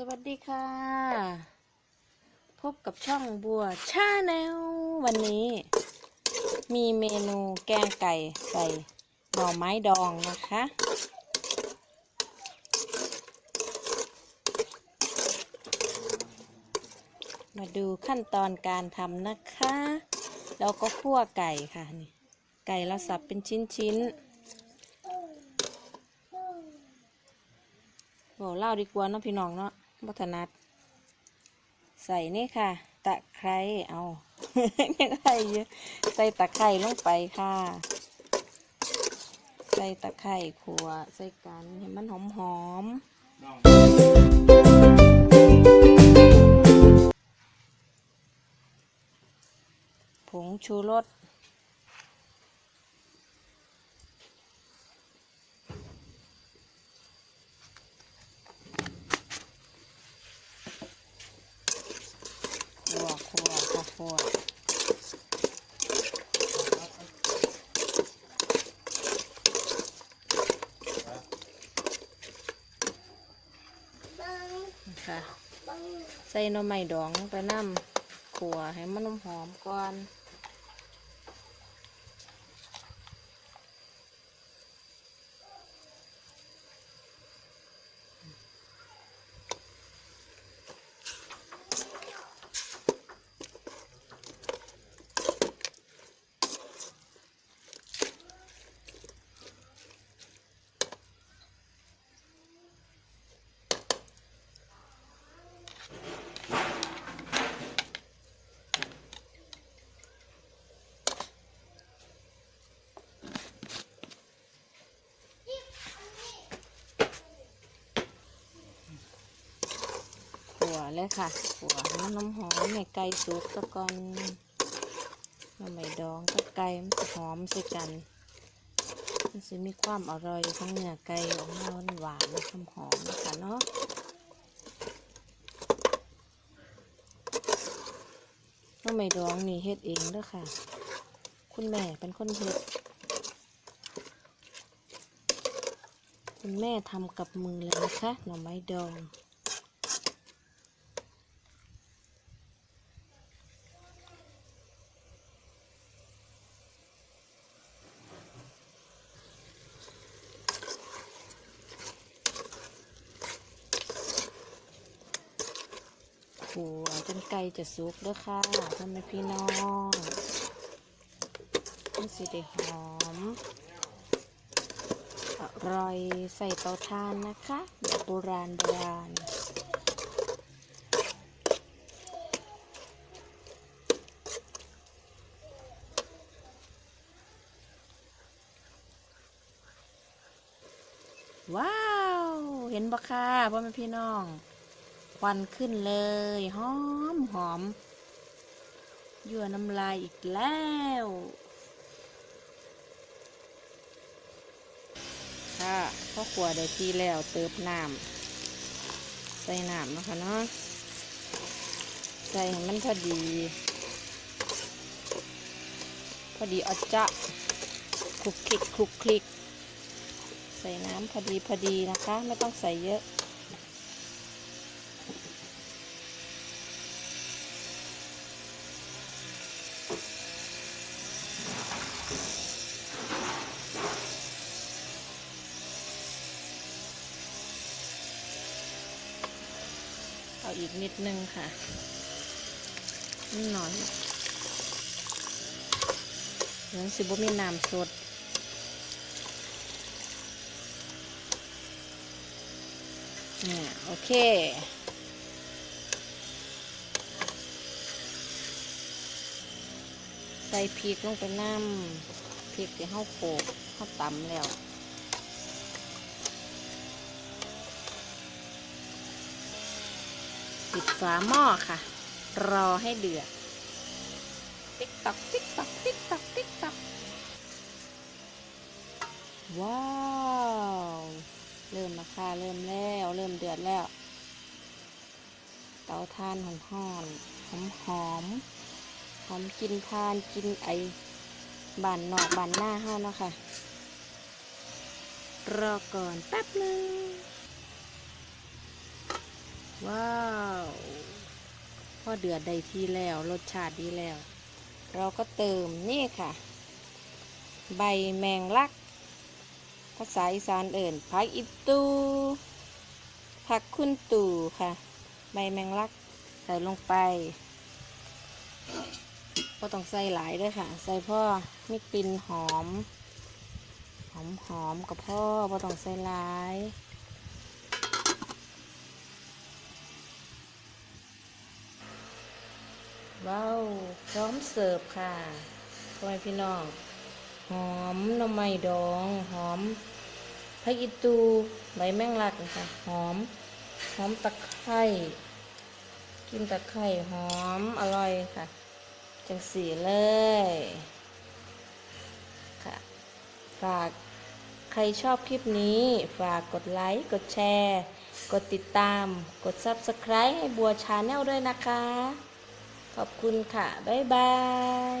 สวัสดีค่ะ พบกับช่องบัวชาแนลวันนี้ มีเมนูแกงไก่ใส่หน่อไม้ดองนะคะ มาดูขั้นตอนการทำนะคะ แล้วก็คั่วไก่ค่ะนี่ไก่เราสับเป็นชิ้นๆบอกเล่าดีกว่าเนาะพี่น้องเนาะ บัถนัด ใส่นี่ค่ะ ตะไคร้เอายังไงเยอะใส่ตะไคร้ลงไปค่ะ ใส่ตะไคร้ขัวใส่กันให้มันหอมหอมผงชูรสขัวขัวค่ะขัวค่ะ ใส่หน่อไม้ดองลงไปน้ำขัวให้มันหอมๆก่อน เลยค่ะขัวให้มันน้ำหอมในไก่สุกตะกอนน่อไม้ดองกับไก่มันจะหอมใส่กันมันจะมีความอร่อยทั้งเนื้อไก่ออกมาหวานและหอมหอมนะคะเนาะน่อไม้ดองนี่เฮ็ดเองเด้อค่ะ คุณแม่เป็นคนเฮ็ดคุณแม่ทำกับมือเลยนะคะหน่อไม้ดอง ขัวจนไก่จะสุกด้อค่ะพ่อแม่พี่น้องมันสิได้หอม อร่อยใส่เตาถ่านนะคะแบบโบราณโบราณว้าว เห็นบ่ค่ะพ่อแม่พี่น้อง ควันขึ้นเลยหอมหอมยั่วน้ำลายอีกแล้ว ค่ะพ่อขวดได้ทีแล้วเติมน้ำใส่น้ำนะคะเนาะใส่ให้มันพอดี พอดีอาจะคลุกคลิกคลุกคลิก ใส่น้ำพอดีพอดีนะคะ ไม่ต้องใส่เยอะ อีกนิดนึงค่ะนิดหน่อยเดี๋ยวสิบมีน้ำสดเนี่ยโอเคใส่พริกลงไปน้ำพริกที่เฮาโขกเฮาตำแล้ว ปิดฝาหม้อค่ะ รอให้เดือด ติ๊กตอกติ๊กตอกติ๊กตอกติ๊กตอกว้าว เริ่มมาค่ะ เริ่มแล้ว เริ่มเดือดแล้ว เตาทานหอมหอมหอมหอมหอมกินทานกินไอบานนอกบานหน้าห้าเนาะค่ะ รอก่อนแป๊บหนึง ว้าวพอเดือดได้ที่แล้วรสชาติดีแล้ว เราก็เติมนี่ค่ะ ใบแมงลัก ภาษาอีสานเอิ่นผักอิตูผักคุณตู่ค่ะ ใบแมงลักใส่ลงไปก็ต้องใส่หลายด้วยค่ะ ใส่พ่อมีกลิ่นหอม หอมหอมกับพ่อพอต้องใส่หลาย ว้าว พร้อมเสิร์ฟค่ะพ่อแม่พี่น้อง หอมหน่อไม้ดอง หอมพริกอีตูใบแมงลักนะคะหอม หอมตะไคร้กินตะไคร้หอมอร่อยค่ะ จังสีเลยค่ะ ฝากใครชอบคลิปนี้ ฝากกดไลค์ กดแชร์ กดติดตาม กด Subscribe ให้บัวชาแนลด้วยนะคะ ขอบคุณค่ะ บ๊ายบาย